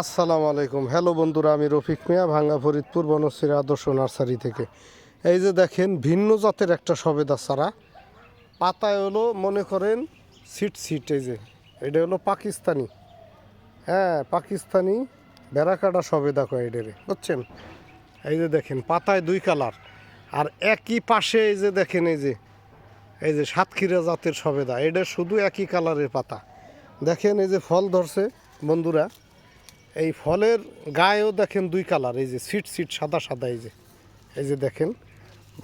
আসসালামু আলাইকুম। হ্যালো বন্ধুরা, আমি রফিক মিয়া, ভাঙ্গা ফরিদপুর বনশ্রী আদর্শ নার্সারি থেকে। এই যে দেখেন, ভিন্ন জাতের একটা সবেদা চারা। পাতায় হলো, মনে করেন সিট সিট এই যে। এটা হলো পাকিস্তানি। হ্যাঁ পাকিস্তানি বেড়াকাটা সবেদা কয় এটারে বুঝছেন? এই যে দেখেন, পাতায় দুই কালার। আর একই পাশে এই যে দেখেন, এই যে এই যে সাতক্ষীরা জাতের সবেদা। এটা শুধু একই কালারের পাতা। দেখেন, এই যে ফল ধরছে, বন্ধুরা। এই ফলের গায়েও দেখেন দুই কালার, এই যে সিট সিট সাদা সাদা, এই যে এই যে দেখেন,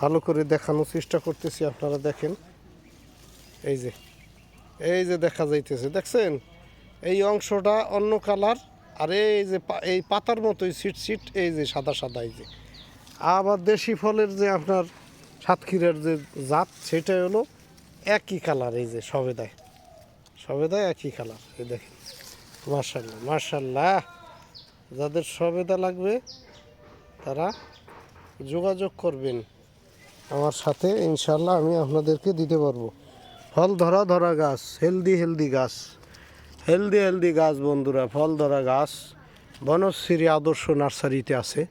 ভালো করে দেখানোর চেষ্টা করতেছি আপনারা দেখেন, এই যে এই যে দেখা যাইতেছে, দেখছেন? এই অংশটা অন্য কালার, আর এই যে এই পাতার মতোই সিট সিট এই যে সাদা সাদা, এই যে। আবার দেশি ফলের যে আপনার সাতক্ষীরার যে জাত, সেটা হলো একই কালার, এই যে সবেদায় সবেদায় একই কালার, এই দেখেন। মার্শাল্লাহ মার্শাল্লাহ যাদের সবেদা লাগবে, তারা যোগাযোগ করবেন আমার সাথে। ইনশাল্লাহ আমি আপনাদেরকে দিতে পারব। ফল ধরা ধরা গাছ, হেলদি হেলদি গাছ, হেলদি হেলদি গাছ বন্ধুরা, ফল ধরা গাছ। বনশ্রী আদর্শ নার্সারিতে আছে।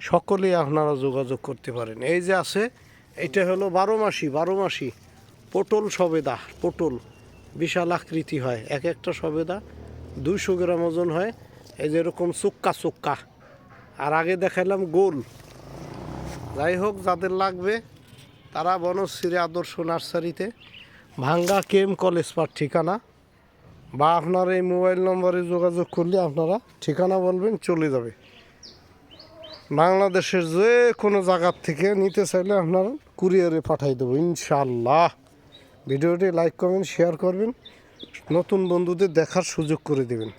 সকলেই আপনারা যোগাযোগ করতে পারেন। এই যে আছে, এটা হলো বারো মাসি বারো মাসি। পটল সবেদা, পটল। বিশাল আকৃতি হয়। এক একটা সবেদা দুইশো গ্রাম ওজন হয়। এই যে এরকম চুক্কা চুক্কা আর আগে দেখাইলাম গোল। যাই হোক, যাদের লাগবে, তারা বনশ্রী আদর্শ নার্সারিতে। ভাঙ্গা কেম কলেজ পার ঠিকানা। বা আপনার এই মোবাইল নম্বরে যোগাযোগ করলে আপনারা ঠিকানা বলবেন, চলে যাবে। বাংলাদেশের যে কোনো জায়গার থেকে নিতে চাইলে আপনারা কুরিয়ারে পাঠাই দেবো ইনশাল্লাহ ভিডিওটি লাইক, কমেন্ট, শেয়ার করবেন। নতুন বন্ধুদের দেখার সুযোগ করে দেবেন।